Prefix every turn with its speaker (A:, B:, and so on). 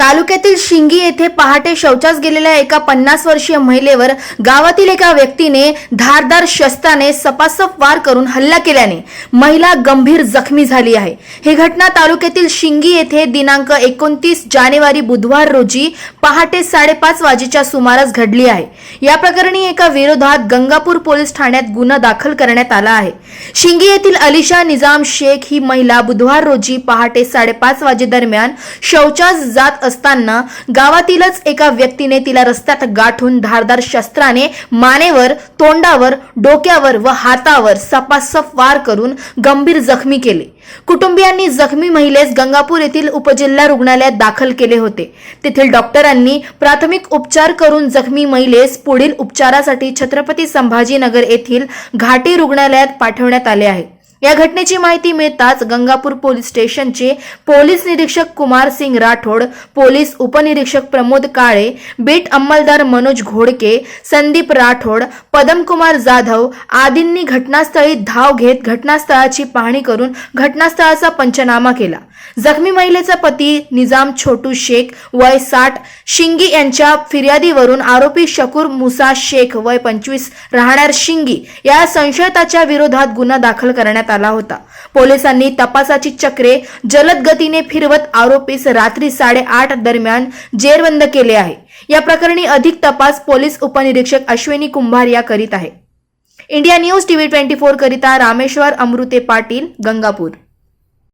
A: तालुक्यातील शिंगी येथे पहाटे शौचास गेलेल्या एका पन्नास वर्षीय महिलेवर गावातील एका व्यक्तीने धारदार शस्त्राने सपासप वार करून हल्ला केल्याने महिला गंभीर जखमी झाली आहे. ही घटना तालुक्यातील शिंगी येथे दिनांक एकोणतीस जानेवारी बुधवार रोजी पहाटे साडेपाच वाजेच्या सुमारास घडली आहे. या प्रकरणी एका विरोधात गंगापूर पोलीस ठाण्यात गुन्हा दाखल करण्यात आला आहे. शिंगी येथील अलिशा निजाम शेख ही महिला बुधवार रोजी पहाटे साडेपाच वाजेदरम्यान शौचास जात असताना गावातीलच एका व्यक्तीने तिला रस्त्यात गाठून धारदार शस्त्राने मानेवर तोंडावर डोक्यावर व हातावर सपासप वार करून गंभीर जखमी केले. कुटुंबियांनी जखमी महिलेस गंगापूर येथील उपजिल्हा रुग्णालयात दाखल केले होते. तेथील डॉक्टरांनी प्राथमिक उपचार करून जखमी महिलेस पुढील उपचारासाठी छत्रपती संभाजीनगर येथील घाटी रुग्णालयात पाठवण्यात आले आहे. या घटनेची माहिती मिळताच गंगापूर पोलीस स्टेशनचे पोलीस निरीक्षक कुमार सिंग राठोड पोलीस उपनिरीक्षक प्रमोद काळे बीट अंमलदार मनोज घोडके संदीप राठोड पदमकुमार जाधव आदींनी घटनास्थळी धाव घेत घटनास्थळाची पाहणी करून घटनास्थळाचा पंचनामा केला. जखमी महिलेचा पती निजाम छोटू शेख वय साठ शिंगी यांच्या फिर्यादीवरून आरोपी शकूर मुसा शेख वय पंचवीस राहणार शिंगी या संशयिताच्या विरोधात गुन्हा दाखल करण्यात आला होता. पोलिसांनी तपासाची चक्रे जलद गतीने फिरवत आरोपीस रात्री साडेआठ दरम्यान जेरबंद केले आहे. या प्रकरणी अधिक तपास पोलीस उपनिरीक्षक अश्विनी कुंभार या करीत आहे. India news TV twenty four करिता रामेश्वर अमृते पाटील गंगापूर.